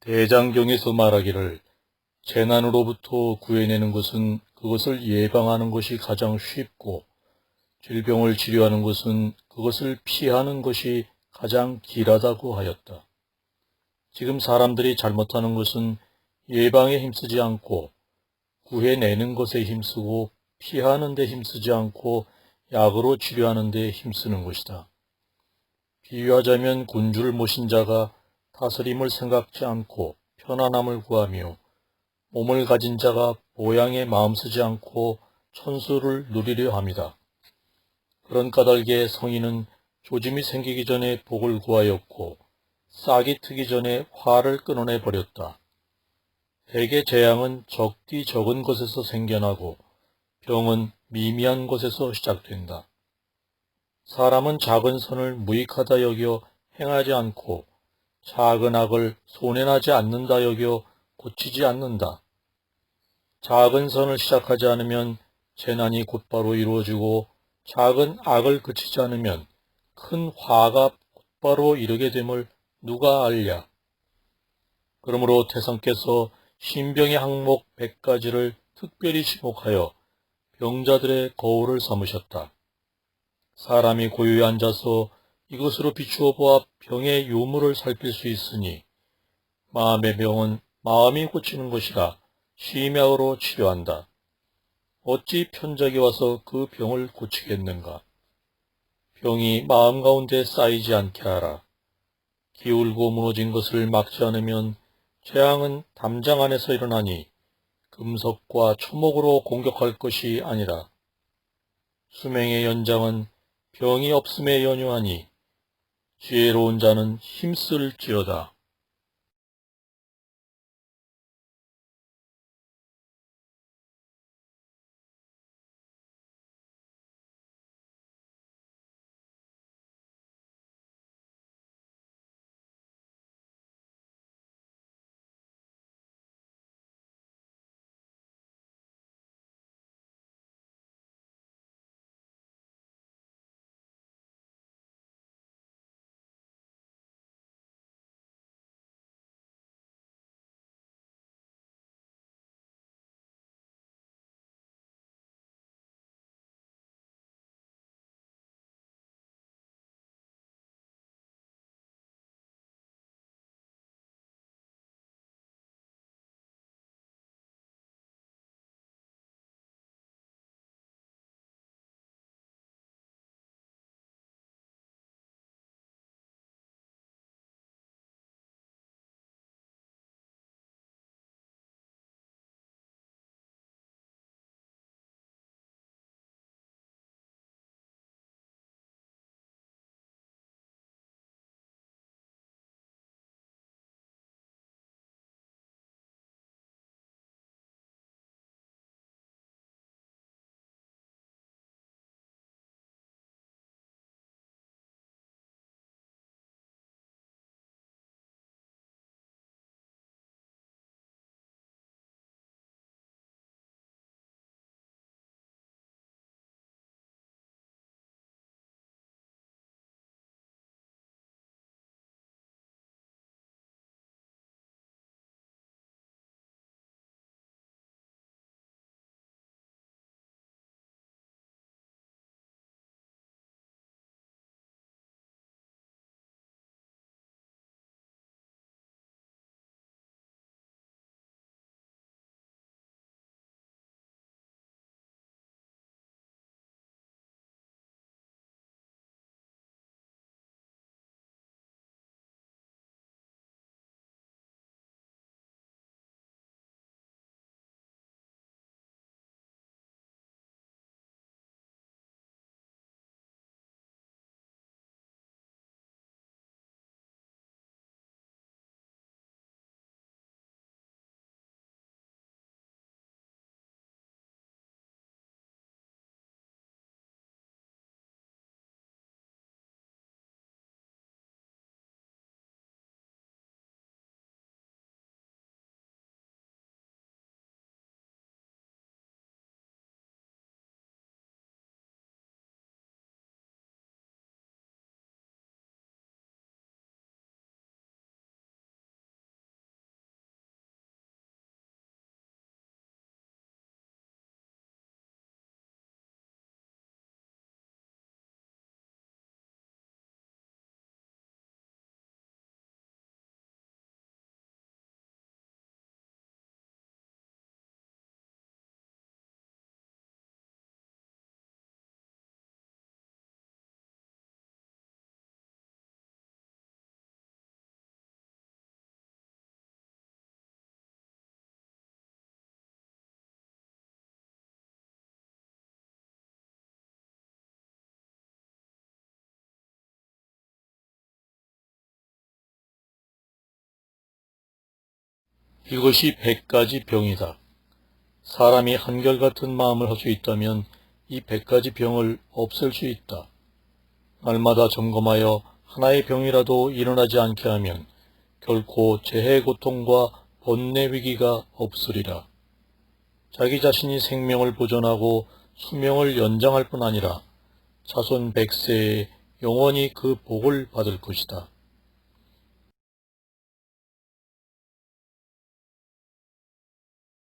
대장경에서 말하기를 재난으로부터 구해내는 것은 그것을 예방하는 것이 가장 쉽고 질병을 치료하는 것은 그것을 피하는 것이 가장 길하다고 하였다. 지금 사람들이 잘못하는 것은 예방에 힘쓰지 않고 구해내는 것에 힘쓰고 피하는 데 힘쓰지 않고 약으로 치료하는 데 힘쓰는 것이다. 비유하자면 군주를 모신 자가 다스림을 생각지 않고 편안함을 구하며 몸을 가진 자가 보양에 마음 쓰지 않고 천수를 누리려 합니다. 그런 까닭에 성인은 조짐이 생기기 전에 복을 구하였고 싹이 트기 전에 화를 끊어내 버렸다. 대개 재앙은 적디 적은 것에서 생겨나고 병은 미미한 것에서 시작된다. 사람은 작은 선을 무익하다 여겨 행하지 않고 작은 악을 손해나지 않는다 여겨 고치지 않는다. 작은 선을 시작하지 않으면 재난이 곧바로 이루어지고 작은 악을 그치지 않으면 큰 화가 곧바로 이르게 됨을 누가 알랴. 그러므로 태성께서 신병의 항목 100가지를 특별히 지목하여 병자들의 거울을 삼으셨다. 사람이 고요히 앉아서 이것으로 비추어 보아 병의 유무를 살필 수 있으니 마음의 병은 마음이 고치는 것이라 심약으로 치료한다. 어찌 편작이 와서 그 병을 고치겠는가? 병이 마음 가운데 쌓이지 않게 하라. 기울고 무너진 것을 막지 않으면 재앙은 담장 안에서 일어나니 금속과 초목으로 공격할 것이 아니라 수명의 연장은 병이 없음에 연유하니 지혜로운 자는 힘쓸지어다. 이것이 백가지 병이다. 사람이 한결같은 마음을 할 수 있다면 이 백가지 병을 없앨 수 있다. 날마다 점검하여 하나의 병이라도 일어나지 않게 하면 결코 재해 고통과 번뇌 위기가 없으리라. 자기 자신이 생명을 보존하고 수명을 연장할 뿐 아니라 자손 백세에 영원히 그 복을 받을 것이다.